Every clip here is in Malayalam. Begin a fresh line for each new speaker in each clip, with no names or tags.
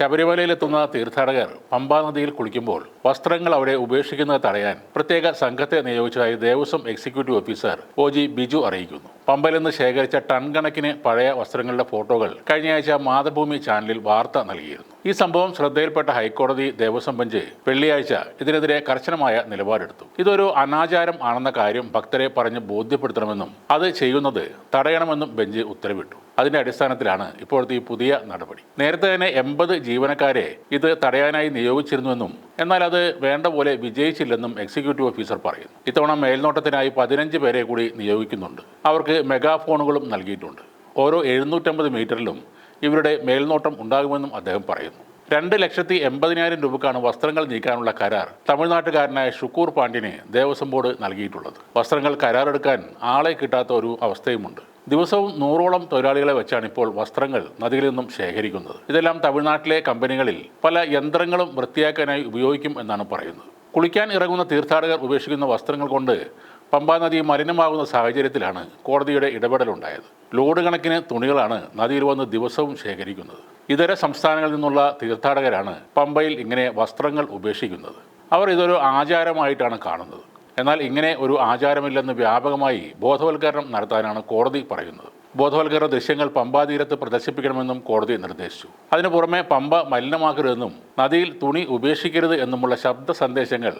ശബരിമലയിലെത്തുന്ന തീർത്ഥാടകർ പമ്പാ നദിയിൽ കുളിക്കുമ്പോൾ വസ്ത്രങ്ങൾ അവിടെ ഉപേക്ഷിക്കുന്നത് തടയാൻ പ്രത്യേക സംഘത്തെ നിയോഗിച്ചതായി Devaswom executive officer O G Biju അറിയിക്കുന്നു. പമ്പയിൽ നിന്ന് ശേഖരിച്ച ടൺ കണക്കിന് പഴയ വസ്ത്രങ്ങളുടെ ഫോട്ടോകൾ കഴിഞ്ഞയാഴ്ച മാതൃഭൂമി ചാനലിൽ വാർത്ത നൽകിയിരുന്നു. ഈ സംഭവം ശ്രദ്ധയിൽപ്പെട്ട ഹൈക്കോടതി ദേവസ്വം ബെഞ്ച് വെള്ളിയാഴ്ച ഇതിനെതിരെ കർശനമായ നിലപാടെടുത്തു. ഇതൊരു അനാചാരം ആണെന്ന കാര്യം ഭക്തരെ പറഞ്ഞ് ബോധ്യപ്പെടുത്തണമെന്നും അത് ചെയ്യുന്നത് തടയണമെന്നും ബെഞ്ച് ഉത്തരവിട്ടു. അതിന്റെ അടിസ്ഥാനത്തിലാണ് ഇപ്പോഴത്തെ ഈ പുതിയ നടപടി. നേരത്തെ തന്നെ എൺപത് ജീവനക്കാരെ ഇത് തടയാനായി നിയോഗിച്ചിരുന്നുവെന്നും എന്നാൽ അത് വേണ്ട പോലെ വിജയിച്ചില്ലെന്നും എക്സിക്യൂട്ടീവ് ഓഫീസർ പറയുന്നു. ഇത്തവണ മേൽനോട്ടത്തിനായി പതിനഞ്ച് പേരെ കൂടി നിയോഗിക്കുന്നുണ്ട്. അവർക്ക് മെഗാഫോണുകളും നൽകിയിട്ടുണ്ട്. ഓരോ എഴുന്നൂറ്റമ്പത് മീറ്ററിലും ഇവരുടെ മേൽനോട്ടം ഉണ്ടാകുമെന്നും അദ്ദേഹം പറയുന്നു. രണ്ട് ലക്ഷത്തി എൺപതിനായിരം രൂപക്കാണ് വസ്ത്രങ്ങൾ നീക്കാനുള്ള കരാർ തമിഴ്നാട്ടുകാരനായ ഷുക്കൂർ പാണ്ഡ്യന് ദേവസ്വം ബോർഡ് നൽകിയിട്ടുള്ളത്. വസ്ത്രങ്ങൾ കരാറെടുക്കാൻ ആളെ കിട്ടാത്ത ഒരു അവസ്ഥയുമുണ്ട്. ദിവസവും നൂറോളം തൊഴിലാളികളെ വെച്ചാണ് ഇപ്പോൾ വസ്ത്രങ്ങൾ നദികളിൽ നിന്നും ശേഖരിക്കുന്നത്. ഇതെല്ലാം തമിഴ്നാട്ടിലെ കമ്പനികളിൽ പല യന്ത്രങ്ങളും വൃത്തിയാക്കാനായി ഉപയോഗിക്കും എന്നാണ് പറയുന്നത്. കുളിക്കാൻ ഇറങ്ങുന്ന തീർത്ഥാടകർ ഉപേക്ഷിക്കുന്ന വസ്ത്രങ്ങൾ കൊണ്ട് പമ്പാ നദി മലിനമാകുന്ന സാഹചര്യത്തിലാണ് കോടതിയുടെ ഇടപെടലുണ്ടായത്. ലോഡ് കണക്കിന് തുണികളാണ് നദിയിൽ വന്ന് ദിവസവും ശേഖരിക്കുന്നത്. ഇതര സംസ്ഥാനങ്ങളിൽ നിന്നുള്ള തീർത്ഥാടകരാണ് പമ്പയിൽ ഇങ്ങനെ വസ്ത്രങ്ങൾ ഉപേക്ഷിക്കുന്നത്. അവർ ഇതൊരു ആചാരമായിട്ടാണ് കാണുന്നത്. എന്നാൽ ഇങ്ങനെ ഒരു ആചാരമില്ലെന്ന് വ്യാപകമായി ബോധവൽക്കരണം നടത്താനാണ് കോടതി പറയുന്നത്. ബോധവൽക്കരണ ദൃശ്യങ്ങൾ പമ്പാതീരത്ത് പ്രദർശിപ്പിക്കണമെന്നും കോടതി നിർദ്ദേശിച്ചു. അതിനു പുറമെ പമ്പ മലിനമാക്കരുതെന്നും നദിയിൽ തുണി ഉപേക്ഷിക്കരുത് എന്നുമുള്ള ശബ്ദ സന്ദേശങ്ങൾ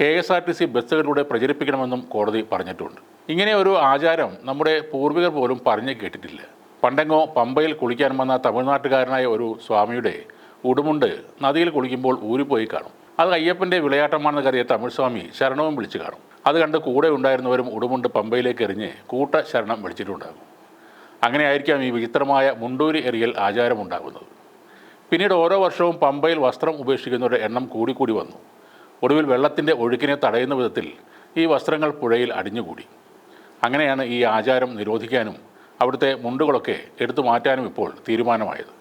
K S R T C ബസ്സുകളിലൂടെ പ്രചരിപ്പിക്കണമെന്നും കോടതി പറഞ്ഞിട്ടുണ്ട്. ഇങ്ങനെ ഒരു ആചാരം നമ്മുടെ പൂർവികർ പോലും പറഞ്ഞു കേട്ടിട്ടില്ല. പണ്ടെങ്ങോ പമ്പയിൽ കുളിക്കാൻ വന്ന തമിഴ്നാട്ടുകാരനായ ഒരു സ്വാമിയുടെ ഉടുമുണ്ട് നദിയിൽ കുളിക്കുമ്പോൾ ഊരിപ്പോയി കാണും. അത് അയ്യപ്പന്റെ വിളയാട്ടമാണെന്ന് കരുതിയ തമിഴ് സ്വാമി ശരണവും വിളിച്ചു കാണും. അത് കണ്ട് കൂടെ ഉണ്ടായിരുന്നവരും ഉടുമുണ്ട് പമ്പയിലേക്ക് എറിഞ്ഞ് കൂട്ട ശരണം വിളിച്ചിട്ടുണ്ടാകും. അങ്ങനെ ആയിരിക്കാം ഈ വിചിത്രമായ മുണ്ടൂരി എറിയൽ ആചാരമുണ്ടാകുന്നത്. പിന്നീട് ഓരോ വർഷവും പമ്പയിൽ വസ്ത്രം ഉപേക്ഷിക്കുന്നവരുടെ എണ്ണം കൂടിക്കൂടി വന്നു. ഒടുവിൽ വെള്ളത്തിന്റെ ഒഴുക്കിനെ തടയുന്ന വിധത്തിൽ ഈ വസ്ത്രങ്ങൾ പുഴയിൽ അടിഞ്ഞുകൂടി. അങ്ങനെയാണ് ഈ ആചാരം നിരോധിക്കാനും അവിടുത്തെ മുണ്ടുകളൊക്കെ എടുത്തു മാറ്റാനും ഇപ്പോൾ തീരുമാനമായത്.